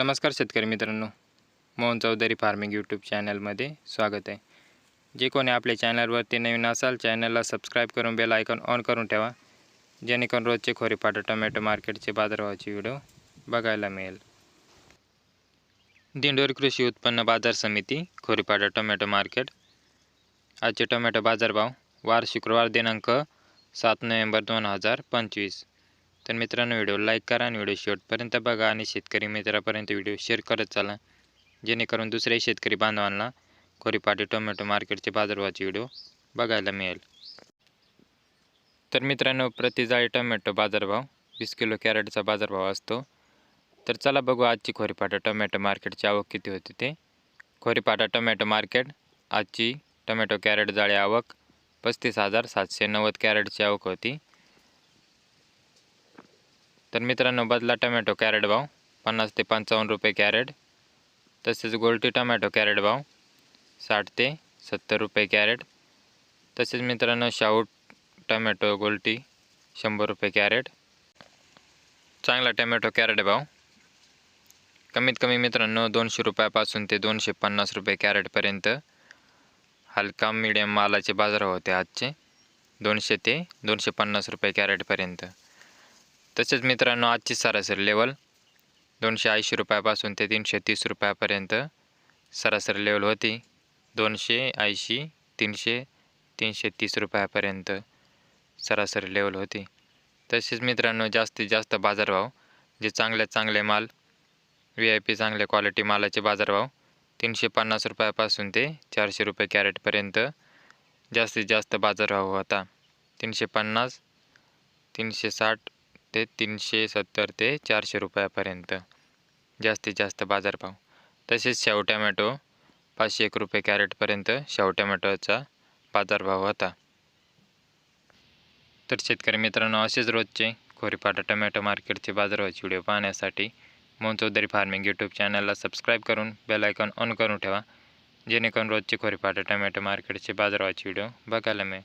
नमस्कार शेतकरी मित्रांनो मोहन चौधरी फार्मिंग यूट्यूब चॅनलमध्ये स्वागत आहे. जे कोणी आपल्या चॅनलवरती नवीन असाल चॅनलला सबस्क्राईब करून बेल आयकॉन ऑन करून ठेवा. जेणेकरून रोजचे खोरेपाटा टोमॅटो मार्केटचे बाजारभावाची व्हिडिओ बघायला मिळेल. दिंडोरी कृषी उत्पन्न बाजार समिती खोरीपाटा टोमॅटो मार्केट. आजचे टोमॅटो बाजारभाव वार शुक्रवार दिनांक सात नोव्हेंबर दोन हजार पंचवीस. तर मित्रांनो व्हिडिओ लाईक करा आणि व्हिडिओ शेवटपर्यंत बघा आणि शेतकरी मित्रापर्यंत व्हिडिओ शेअर करत चाला. जेणेकरून दुसऱ्याही शेतकरी बांधवांना कोरीपाटी टोमॅटो मार्केटचे बाजारभावाचे व्हिडिओ बघायला मिळेल. तर मित्रांनो प्रतिजाळी टोमॅटो बाजारभाव वीस किलो कॅरेटचा बाजारभाव असतो. तर चला बघू आजची खोरीपाटा टोमॅटो मार्केटची आवक किती होती ते. खोरीपाटा टोमॅटो मार्केट आजची टोमॅटो कॅरेट जाळी आवक पस्तीस हजार सातशे नव्वद कॅरेटची आवक होती. तर मित्रांनो बदला टमॅटो कॅरेट भाव पन्नास ते पंचावन्न रुपये कॅरेट. तसेच गोल्टी टमॅटो कॅरेट भाव साठ ते सत्तर रुपये कॅरेट. तसेच मित्रांनो शाऊट टमॅटो गोल्टी शंभर रुपये कॅरेट. चांगला टमॅटो कॅरेट भाव. कमीत कमी मित्रांनो दोनशे रुपयापासून ते दोनशे पन्नास रुपये कॅरेटपर्यंत हलका मिडियम मालाचे बाजार होते आजचे दोनशे ते दोनशे पन्नास रुपये कॅरेटपर्यंत तसेच मित्रांनो आजची सरासरी लेवल दोनशे ऐंशी रुपयापासून ते तीनशे तीस रुपयापर्यंत सरासरी लेवल होती. दोनशे ऐंशी तीनशे तीनशे तीस रुपयापर्यंत सरासरी लेवल होती. तसेच मित्रांनो जास्तीत जास्त बाजारभाव जे चांगले चांगले माल व्ही आय पी चांगल्या क्वालिटी मालाचे बाजारभाव तीनशे पन्नास रुपयापासून ते चारशे रुपये कॅरेटपर्यंत जास्तीत जास्त बाजारभाव होता. तीनशे पन्नास तीनशे साठ ते तीनशे सत्तर ते चारशे रुपयापर्यंत. जास्तीत जास्त बाजारभाव. तसेच शाहू टॅमॅटो पाचशे एक रुपये कॅरेटपर्यंत शाहू टॅमॅटोचा बाजारभाव होता. तर शेतकरी मित्रांनो असेच रोजचे खोरीपाटा टमॅटो मार्केटचे बाजारभावाचे व्हिडिओ पाहण्यासाठी मोहन चौधरी फार्मिंग यूट्यूब चॅनलला सबस्क्राईब करून बेल आयकॉन ऑन करून ठेवा जेणेकरून रोजचे खोरीपाटा टमॅटो मार्केटचे बाजारभावाचे व्हिडिओ बघायला मिळेल.